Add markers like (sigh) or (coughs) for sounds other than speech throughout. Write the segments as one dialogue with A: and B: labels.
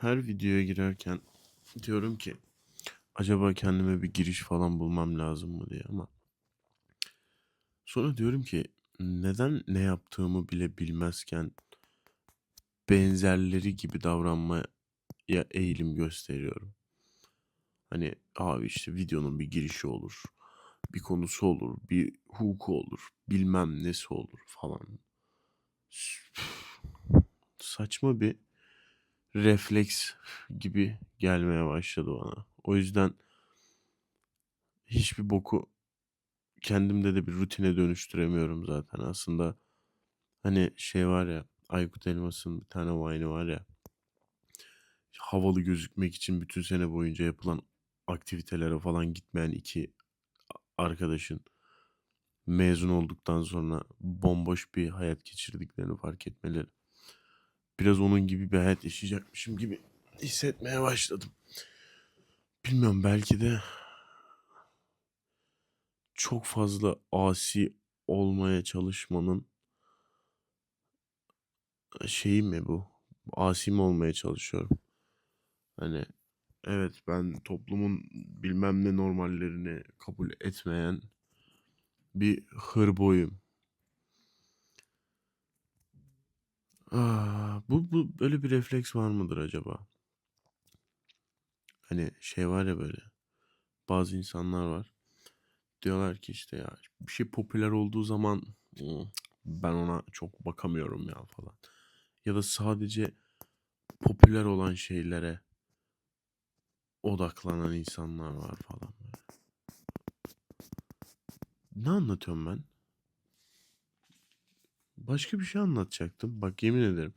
A: Her videoya girerken diyorum ki acaba kendime bir giriş falan bulmam lazım mı diye ama sonra diyorum ki neden ne yaptığımı bile bilmezken benzerleri gibi davranmaya eğilim gösteriyorum. Hani abi işte videonun bir girişi olur, bir konusu olur, bir huku olur, bilmem nesi olur falan. Saçma bir refleks gibi gelmeye başladı bana. O yüzden hiçbir boku kendimde de bir rutine dönüştüremiyorum zaten. Aslında hani şey var ya Aykut Elmas'ın bir tane vine'ı var ya havalı gözükmek için bütün sene boyunca yapılan aktivitelere falan gitmeyen iki arkadaşın mezun olduktan sonra bomboş bir hayat geçirdiklerini fark etmeleri. Biraz onun gibi bir hayat yaşayacakmışım gibi hissetmeye başladım. Bilmiyorum belki de çok fazla asi olmaya çalışmanın şeyi mi bu? Asi mi olmaya çalışıyorum? Hani evet ben toplumun bilmem ne normallerini kabul etmeyen bir hırboyum. Aa, bu, bu böyle bir refleks var mıdır acaba? Hani şey var ya böyle bazı insanlar var. Diyorlar ki işte ya bir şey popüler olduğu zaman "Hmm, ben ona çok bakamıyorum ya falan. Ya da sadece popüler olan şeylere odaklanan insanlar var falan. Ne anlatıyorum ben? Başka bir şey anlatacaktım. Bak yemin ederim.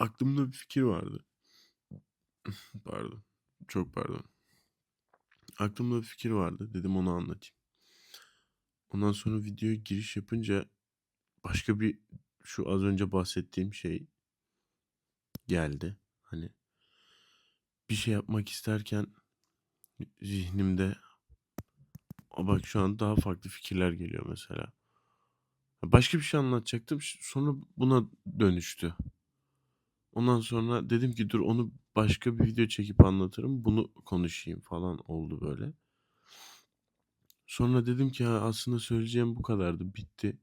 A: Aklımda bir fikir vardı. (laughs) Pardon. Çok pardon. Aklımda bir fikir vardı. Dedim onu anlatayım. Ondan sonra videoya giriş yapınca başka bir şu az önce bahsettiğim şey geldi. Hani bir şey yapmak isterken zihnimde "Aa bak şu an daha farklı fikirler geliyor mesela. Başka bir şey anlatacaktım. Sonra buna dönüştü. Ondan sonra dedim ki dur onu başka bir video çekip anlatırım. Bunu konuşayım falan oldu böyle. Sonra dedim ki "Ha, aslında söyleyeceğim bu kadardı. Bitti.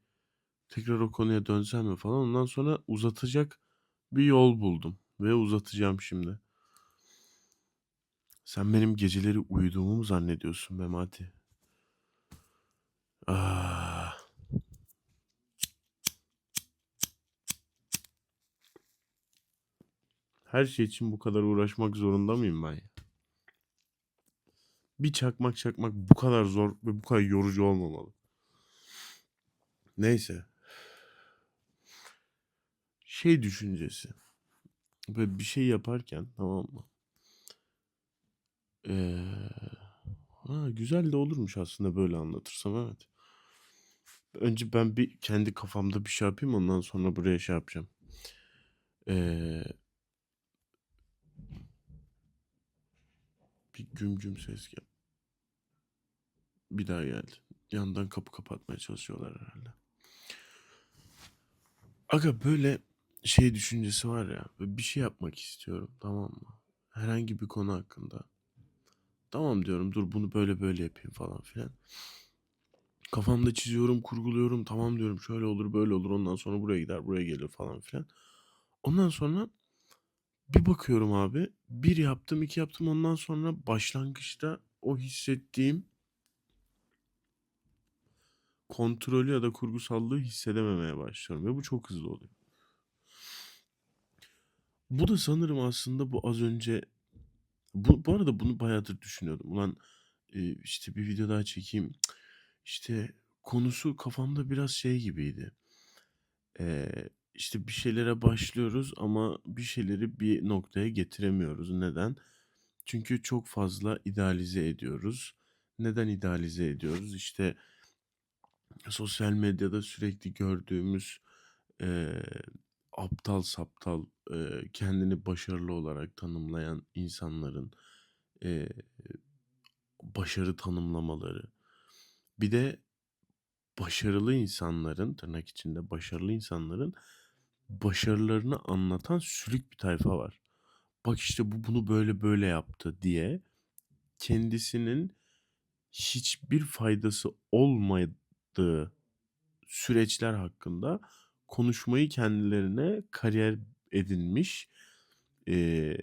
A: Tekrar o konuya dönsem mi falan. Ondan sonra uzatacak bir yol buldum. Ve uzatacağım şimdi. Sen benim geceleri uyuduğumu mu zannediyorsun Memati? Ah. Her şey için bu kadar uğraşmak zorunda mıyım ben ya? Bir çakmak çakmak bu kadar zor ve bu kadar yorucu olmamalı. Neyse. Şey düşüncesi. Böyle bir şey yaparken tamam mı? Ee, ha, güzel de olurmuş aslında böyle anlatırsam evet. Önce ben bir kendi kafamda bir şey yapayım ondan sonra buraya şey yapacağım. Ee, bir güm güm ses gel. Bir daha geldi. Yandan kapı kapatmaya çalışıyorlar herhalde. Aga böyle şey düşüncesi var ya. Bir şey yapmak istiyorum tamam mı? Herhangi bir konu hakkında. Tamam diyorum dur bunu böyle böyle yapayım falan filan. Kafamda çiziyorum, kurguluyorum. Tamam diyorum şöyle olur böyle olur. Ondan sonra buraya gider buraya gelir falan filan. Ondan sonra bir bakıyorum abi. Bir yaptım iki yaptım ondan sonra başlangıçta o hissettiğim kontrolü ya da kurgusallığı hissedememeye başlıyorum. Ve bu çok hızlı oluyor. Bu da sanırım aslında bu az önce bu, bu arada bunu bayağıdır düşünüyordum. Ulan e, işte bir video daha çekeyim. İşte konusu kafamda biraz şey gibiydi. Ee, işte bir şeylere başlıyoruz ama bir şeyleri bir noktaya getiremiyoruz. Neden? Çünkü çok fazla idealize ediyoruz. Neden idealize ediyoruz? İşte sosyal medyada sürekli gördüğümüz eee, aptal saptal eee, kendini başarılı olarak tanımlayan insanların eee, başarı tanımlamaları. Bir de başarılı insanların tırnak içinde başarılı insanların başarılarını anlatan sülük bir tayfa var. bak işte bu bunu böyle böyle yaptı diye kendisinin hiçbir faydası olmadığı süreçler hakkında konuşmayı kendilerine kariyer edinmiş eee,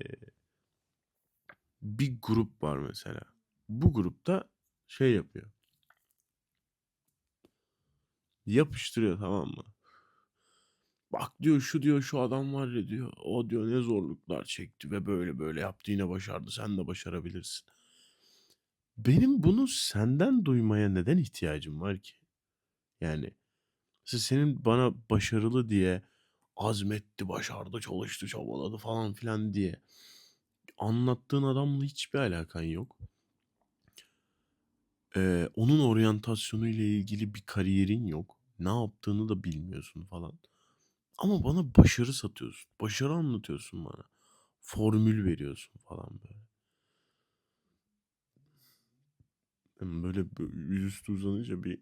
A: bir grup var mesela. Bu grupta şey yapıyor. Yapıştırıyor tamam mı? Bak diyor şu diyor şu adam var ya diyor. O diyor ne zorluklar çekti ve böyle böyle yaptı yine başardı. Sen de başarabilirsin. Benim bunu senden duymaya neden ihtiyacım var ki? Yani mesela senin bana başarılı diye azmetti, başardı, çalıştı, çabaladı falan filan diye anlattığın adamla hiçbir alakan yok. Eee, onun oryantasyonu ile ilgili bir kariyerin yok. Ne yaptığını da bilmiyorsun falan. Ama bana başarı satıyorsun. Başarı anlatıyorsun bana. Formül veriyorsun falan böyle. Ben böyle bö- yüzüstü uzanınca bir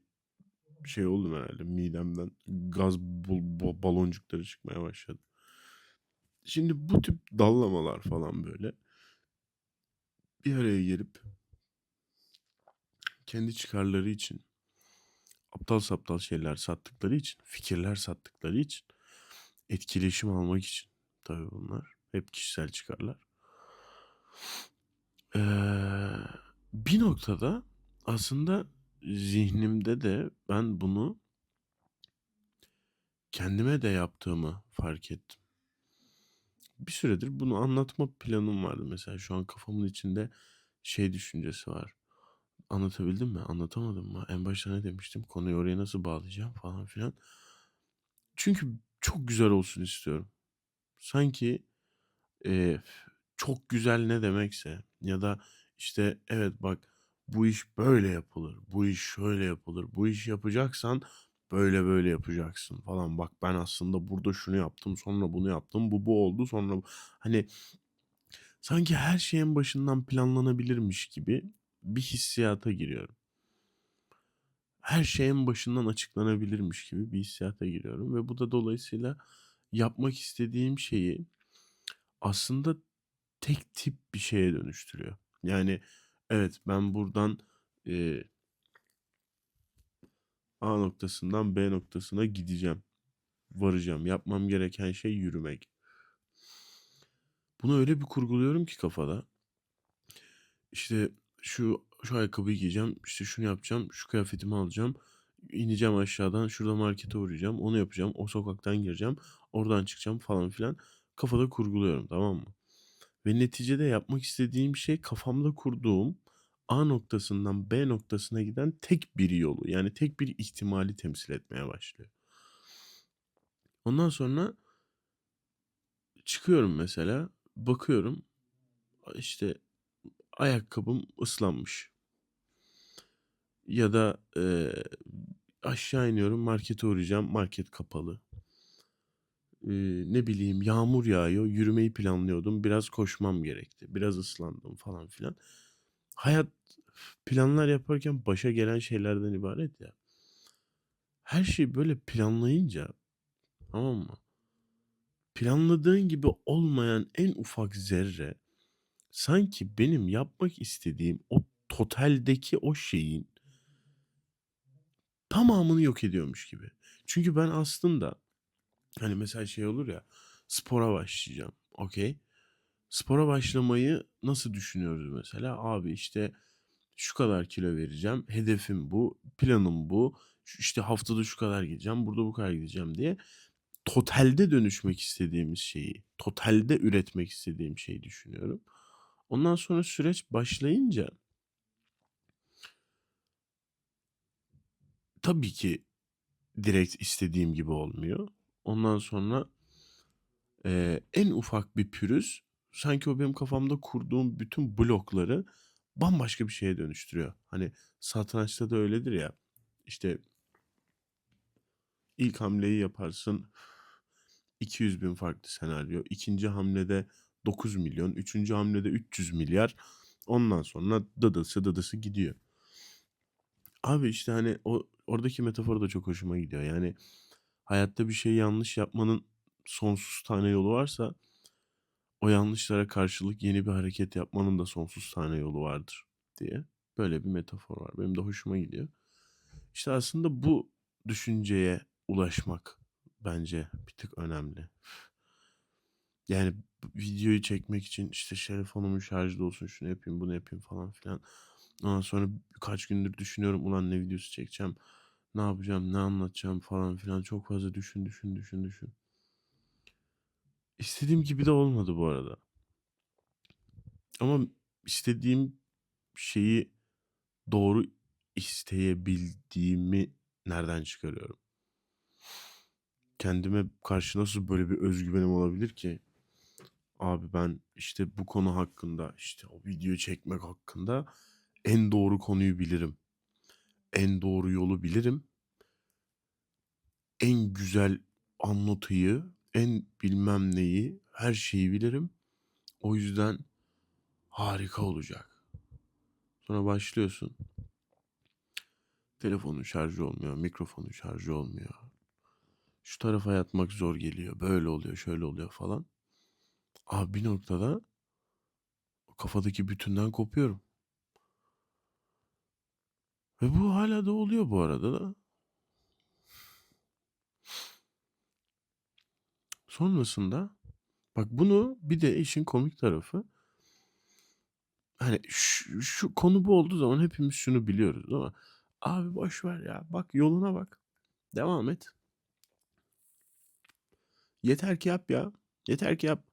A: şey oldum herhalde. Midemden gaz bo- baloncukları çıkmaya başladı. Şimdi bu tip dallamalar falan böyle bir araya gelip kendi çıkarları için aptal saptal şeyler sattıkları için, fikirler sattıkları için, etkileşim almak için tabii bunlar hep kişisel çıkarlar. Eee, bir noktada aslında zihnimde de ben bunu kendime de yaptığımı fark ettim. Bir süredir bunu anlatma planım vardı mesela. Şu an kafamın içinde şey düşüncesi var. Anlatabildim mi? Anlatamadım mı? En başta ne demiştim? Konuyu oraya nasıl bağlayacağım falan filan. Çünkü çok güzel olsun istiyorum. Sanki Eee, çok güzel ne demekse ya da işte evet bak bu iş böyle yapılır, bu iş şöyle yapılır, bu iş yapacaksan böyle böyle yapacaksın falan. Bak ben aslında burada şunu yaptım, sonra bunu yaptım, bu bu oldu, sonra bu- hani sanki her şeyin başından planlanabilirmiş gibi bir hissiyata giriyorum. Her şeyin başından açıklanabilirmiş gibi bir hissiyata giriyorum ve bu da dolayısıyla yapmak istediğim şeyi aslında tek tip bir şeye dönüştürüyor. Yani evet ben buradan eee, A noktasından B noktasına gideceğim. Varacağım. Yapmam gereken şey yürümek. Bunu öyle bir kurguluyorum ki kafada. İşte şu şu ayakkabıyı giyeceğim, işte şunu yapacağım, şu kıyafetimi alacağım, ineceğim aşağıdan, şurada markete uğrayacağım, onu yapacağım, o sokaktan gireceğim, oradan çıkacağım falan filan. Kafada kurguluyorum tamam mı? Ve neticede yapmak istediğim şey kafamda kurduğum A noktasından B noktasına giden tek bir yolu. Yani tek bir ihtimali temsil etmeye başlıyor. Ondan sonra çıkıyorum mesela, bakıyorum işte ayakkabım ıslanmış. Ya da eee, aşağı iniyorum markete uğrayacağım, market kapalı. Eee, ne bileyim yağmur yağıyor, yürümeyi planlıyordum, biraz koşmam gerekti, biraz ıslandım falan filan. Hayat planlar yaparken başa gelen şeylerden ibaret ya. Her şeyi böyle planlayınca tamam mı? Planladığın gibi olmayan en ufak zerre sanki benim yapmak istediğim o totaldeki o şeyin tamamını yok ediyormuş gibi. Çünkü ben aslında hani mesela şey olur ya spora başlayacağım. Okey. Spora başlamayı nasıl düşünüyoruz mesela? Abi işte şu kadar kilo vereceğim. Hedefim bu. Planım bu. İşte haftada şu kadar gideceğim. Burada bu kadar gideceğim diye. Totalde dönüşmek istediğimiz şeyi, totalde üretmek istediğim şeyi düşünüyorum. Ondan sonra süreç başlayınca tabii ki direkt istediğim gibi olmuyor. Ondan sonra eee, en ufak bir pürüz sanki o benim kafamda kurduğum bütün blokları bambaşka bir şeye dönüştürüyor. Hani satrançta da öyledir ya. İşte ilk hamleyi yaparsın 200 bin farklı senaryo. İkinci hamlede 9 milyon. Üçüncü hamlede 300 milyar. Ondan sonra dıdısı dıdısı gidiyor. Abi işte hani o oradaki metafor da çok hoşuma gidiyor. Yani hayatta bir şey yanlış yapmanın sonsuz tane yolu varsa O yanlışlara karşılık yeni bir hareket yapmanın da sonsuz tane yolu vardır diye böyle bir metafor var. Benim de hoşuma gidiyor. İşte aslında bu düşünceye ulaşmak bence bir tık önemli. Yani videoyu çekmek için işte telefonumun şarjda olsun şunu yapayım bunu yapayım falan filan. Ondan sonra kaç gündür düşünüyorum ulan ne videosu çekeceğim. Ne yapacağım ne anlatacağım falan filan. Çok fazla düşün düşün düşün düşün. İstediğim gibi de olmadı bu arada. Ama istediğim şeyi doğru isteyebildiğimi nereden çıkarıyorum? Kendime karşı nasıl böyle bir özgüvenim olabilir ki? Abi ben işte bu konu hakkında işte o video çekmek hakkında en doğru konuyu bilirim. En doğru yolu bilirim. En güzel anlatıyı, en bilmem neyi, her şeyi bilirim. O yüzden harika olacak. Sonra başlıyorsun. Telefonun şarjı olmuyor, mikrofonun şarjı olmuyor. Şu tarafa yatmak zor geliyor. Böyle oluyor, şöyle oluyor falan. Abi bir noktada kafadaki bütünden kopuyorum. Ve bu hala da oluyor bu arada da. Sonrasında bak bunu bir de işin komik tarafı hani şu, şu konu bu olduğu zaman hepimiz şunu biliyoruz ama abi boş ver ya bak yoluna bak devam et yeter ki yap ya yeter ki yap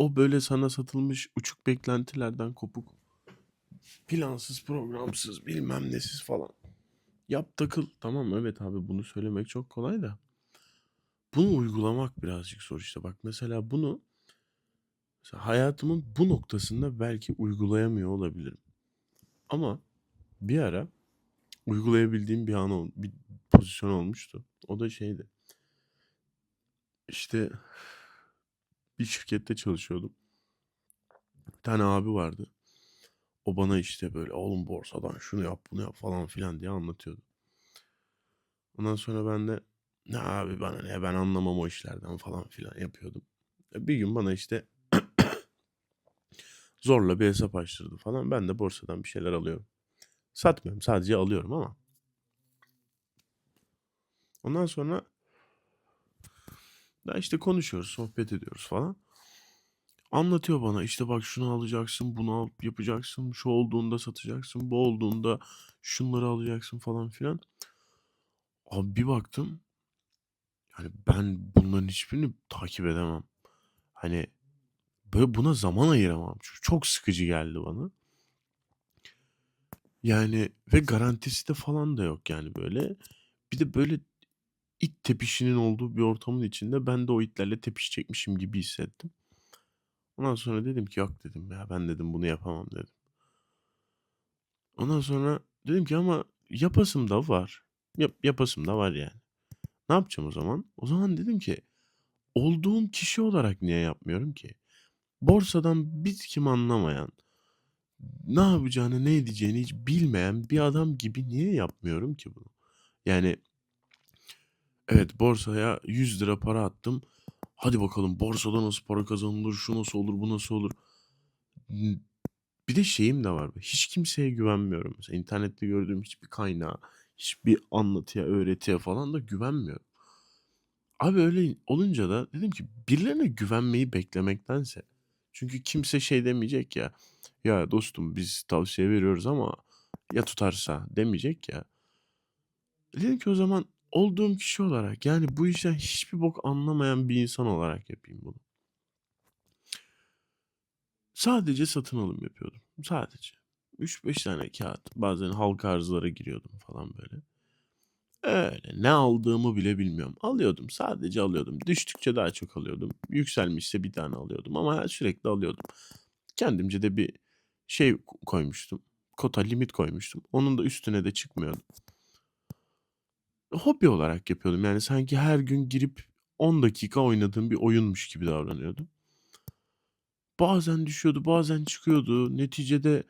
A: o böyle sana satılmış uçuk beklentilerden kopuk plansız programsız bilmem nesiz falan. Yap takıl. Tamam evet abi bunu söylemek çok kolay da. Bunu uygulamak birazcık zor işte. Bak mesela bunu mesela hayatımın bu noktasında belki uygulayamıyor olabilirim. Ama bir ara uygulayabildiğim bir an bir pozisyon olmuştu. O da şeydi. İşte bir şirkette çalışıyordum bir tane abi vardı o bana işte böyle oğlum borsadan şunu yap bunu yap falan filan diye anlatıyordu. Ondan sonra ben de ne abi bana ne ben anlamam o işlerden falan filan yapıyordum. E, Bir gün bana işte (coughs) zorla bir hesap açtırdı falan. Ben de borsadan bir şeyler alıyorum. Satmıyorum sadece alıyorum ama. Ondan sonra da işte konuşuyoruz, sohbet ediyoruz falan. Anlatıyor bana işte bak şunu alacaksın, bunu al, yapacaksın, şu olduğunda satacaksın, bu olduğunda şunları alacaksın falan filan. Abi bir baktım yani ben bunların hiçbirini takip edemem. Hani böyle buna zaman ayıramam. Çünkü çok sıkıcı geldi bana. Yani ve garantisi de falan da yok yani böyle. Bir de böyle it tepişinin olduğu bir ortamın içinde ben de o itlerle tepişecekmişim gibi hissettim. Ondan sonra dedim ki yok dedim ya ben dedim bunu yapamam dedim. Ondan sonra dedim ki ama yapasım da var. Yap, yapasım da var yani. Ne yapacağım o zaman? O zaman dedim ki olduğum kişi olarak niye yapmıyorum ki? Borsadan bir kim anlamayan, ne yapacağını ne edeceğini hiç bilmeyen bir adam gibi niye yapmıyorum ki bunu? Yani evet borsaya 100 lira para attım. Hadi bakalım borsada nasıl para kazanılır, şu nasıl olur, bu nasıl olur. Bir de şeyim de var. Hiç kimseye güvenmiyorum. Mesela internette gördüğüm hiçbir kaynağa, hiçbir anlatıya, öğretiye falan da güvenmiyorum. Abi öyle olunca da dedim ki birilerine güvenmeyi beklemektense. Çünkü kimse şey demeyecek ya. Ya dostum biz tavsiye veriyoruz ama ya tutarsa demeyecek ya. Dedim ki o zaman olduğum kişi olarak yani bu işten hiçbir bok anlamayan bir insan olarak yapayım bunu. Sadece satın alım yapıyordum. Sadece. 3-5 tane kağıt. Bazen halka arzlara giriyordum falan böyle. Öyle ne aldığımı bile bilmiyorum. Alıyordum sadece alıyordum. Düştükçe daha çok alıyordum. Yükselmişse bir tane alıyordum ama sürekli alıyordum. Kendimce de bir şey koymuştum. Kota limit koymuştum. Onun da üstüne de çıkmıyordum. Hobi olarak yapıyordum. Yani sanki her gün girip 10 dakika oynadığım bir oyunmuş gibi davranıyordum. Bazen düşüyordu, bazen çıkıyordu. Neticede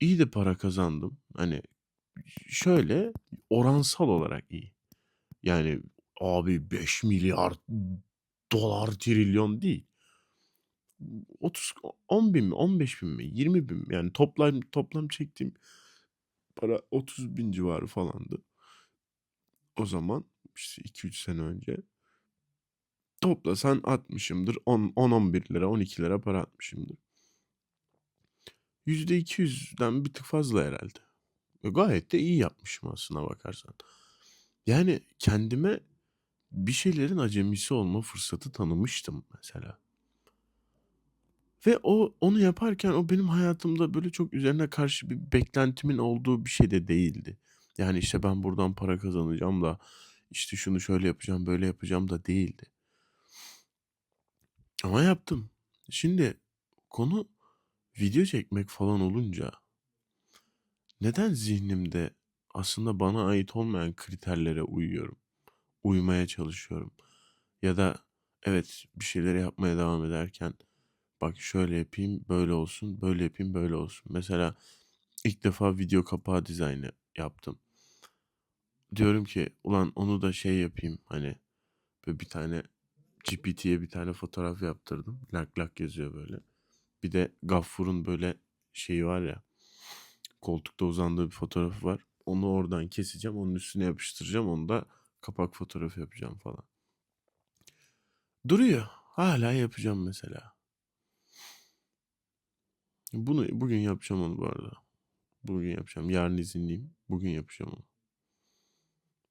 A: iyi de para kazandım. Hani şöyle oransal olarak iyi. Yani abi 5 milyar dolar trilyon değil. 30 10.000 mi, 15.000 mi, 20.000 mi? Yani toplam toplam çektiğim para 30.000 civarı falandı. O zaman işte 2-3 sene önce. Toplasan atmışımdır. 10 10-11 lira, 12 lira para atmışımdır. %200'den bir tık fazla herhalde. E, gayet de iyi yapmışım aslına bakarsan. Yani kendime bir şeylerin acemisi olma fırsatı tanımıştım mesela. Ve o onu yaparken o benim hayatımda böyle çok üzerine karşı bir beklentimin olduğu bir şey de değildi. Yani işte ben buradan para kazanacağım da işte şunu şöyle yapacağım, böyle yapacağım da değildi. Ama yaptım. Şimdi konu video çekmek falan olunca neden zihnimde aslında bana ait olmayan kriterlere uyuyorum? Uymaya çalışıyorum. Ya da evet bir şeyleri yapmaya devam ederken bak şöyle yapayım, böyle olsun, böyle yapayım, böyle olsun. Mesela ilk defa video kapağı dizaynı yaptım. Diyorum ki ulan onu da şey yapayım hani böyle bir tane GPT'ye bir tane fotoğraf yaptırdım. Lak lak yazıyor böyle. Bir de Gaffur'un böyle şeyi var ya koltukta uzandığı bir fotoğrafı var. Onu oradan keseceğim. Onun üstüne yapıştıracağım. Onu da kapak fotoğrafı yapacağım falan. Duruyor. Hala yapacağım mesela. Bunu bugün yapacağım onu bu arada. Bugün yapacağım. Yarın izinliyim. Bugün yapacağım onu.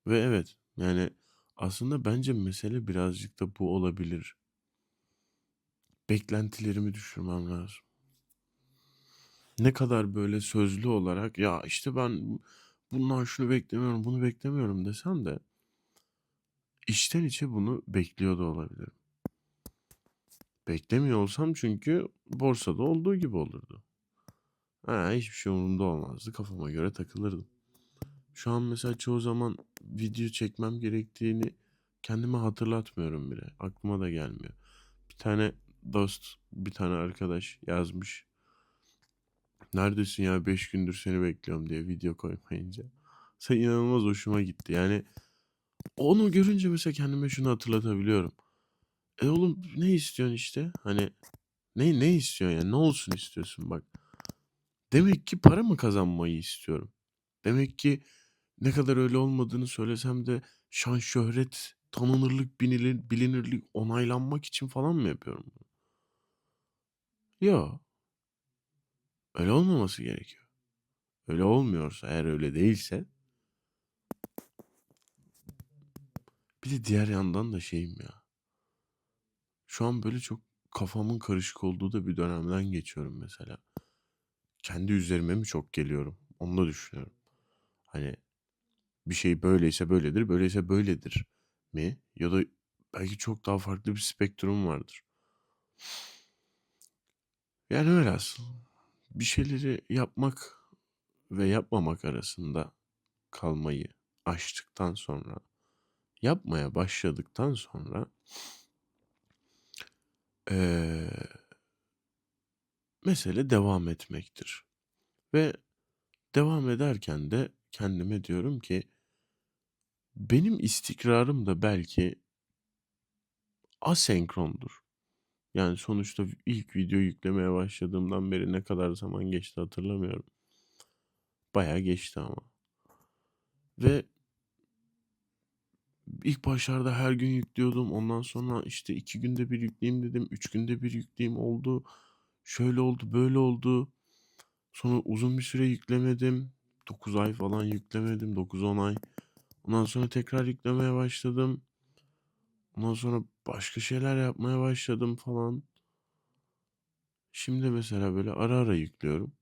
A: Ve evet yani aslında bence mesele birazcık da bu olabilir. Beklentilerimi düşürmem lazım. Ne kadar böyle sözlü olarak ya işte ben bundan şunu beklemiyorum, bunu beklemiyorum desem de içten içe bunu bekliyor da olabilirim. Beklemiyor olsam çünkü borsada olduğu gibi olurdu. Ha, hiçbir şey umurumda olmazdı. Kafama göre takılırdım. Şu an mesela çoğu zaman video çekmem gerektiğini kendime hatırlatmıyorum bile. Aklıma da gelmiyor. Bir tane dost, bir tane arkadaş yazmış. Neredesin ya 5 gündür seni bekliyorum diye video koymayınca. Sen inanılmaz hoşuma gitti. Yani onu görünce mesela kendime şunu hatırlatabiliyorum. E oğlum ne istiyorsun işte? Hani ne ne istiyorsun yani? Ne olsun istiyorsun bak. Demek ki para mı kazanmayı istiyorum. Demek ki ne kadar öyle olmadığını söylesem de şan, şöhret, tanınırlık, binilir, bilinirlik, onaylanmak için falan mı yapıyorum bunu? Yo. Öyle olmaması gerekiyor. Öyle olmuyorsa, eğer öyle değilse bir de diğer yandan da şeyim ya. Şu an böyle çok kafamın karışık olduğu da bir dönemden geçiyorum mesela. Kendi üzerime mi çok geliyorum? Onu da düşünüyorum. Hani bir şey böyleyse böyledir, böyleyse böyledir mi? Ya da belki çok daha farklı bir spektrum vardır. Yani öyle aslında. Bir şeyleri yapmak ve yapmamak arasında kalmayı aştıktan sonra, yapmaya başladıktan sonra eee mesele devam etmektir. Ve devam ederken de kendime diyorum ki benim istikrarım da belki asenkrondur. Yani sonuçta ilk video yüklemeye başladığımdan beri ne kadar zaman geçti hatırlamıyorum. Bayağı geçti ama. Ve ilk başlarda her gün yüklüyordum. Ondan sonra işte iki günde bir yükleyeyim dedim. Üç günde bir yükleyeyim oldu. Şöyle oldu böyle oldu. Sonra uzun bir süre yüklemedim. 9 ay falan yüklemedim. 9-10 ay. Ondan sonra tekrar yüklemeye başladım. Ondan sonra başka şeyler yapmaya başladım falan. Şimdi mesela böyle ara ara yüklüyorum.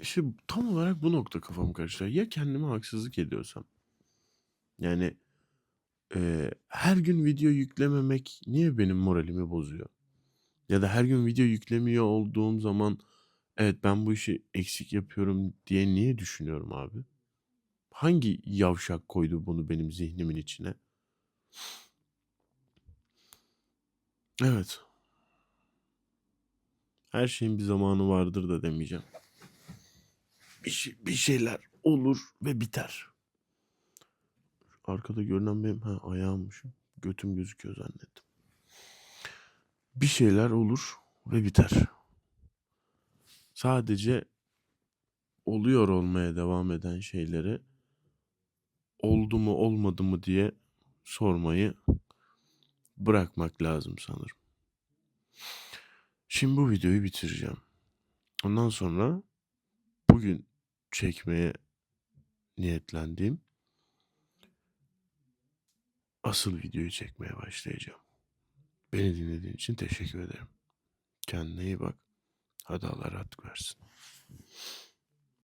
A: İşte tam olarak bu nokta kafamı karıştırıyor. Ya kendime haksızlık ediyorsam. Yani eee, her gün video yüklememek niye benim moralimi bozuyor? Ya da her gün video yüklemiyor olduğum zaman evet ben bu işi eksik yapıyorum diye niye düşünüyorum abi? Hangi yavşak koydu bunu benim zihnimin içine? Evet. Her şeyin bir zamanı vardır da demeyeceğim. Bir, şey, bir şeyler olur ve biter. Arkada görünen benim ha, ayağımmışım. Götüm gözüküyor zannettim. bir şeyler olur ve biter. Sadece oluyor olmaya devam eden şeyleri oldu mu olmadı mı diye sormayı bırakmak lazım sanırım. Şimdi bu videoyu bitireceğim. Ondan sonra bugün çekmeye niyetlendiğim asıl videoyu çekmeye başlayacağım. Beni dinlediğin için teşekkür ederim. Kendine iyi bak. Hadi Allah rahatlık versin.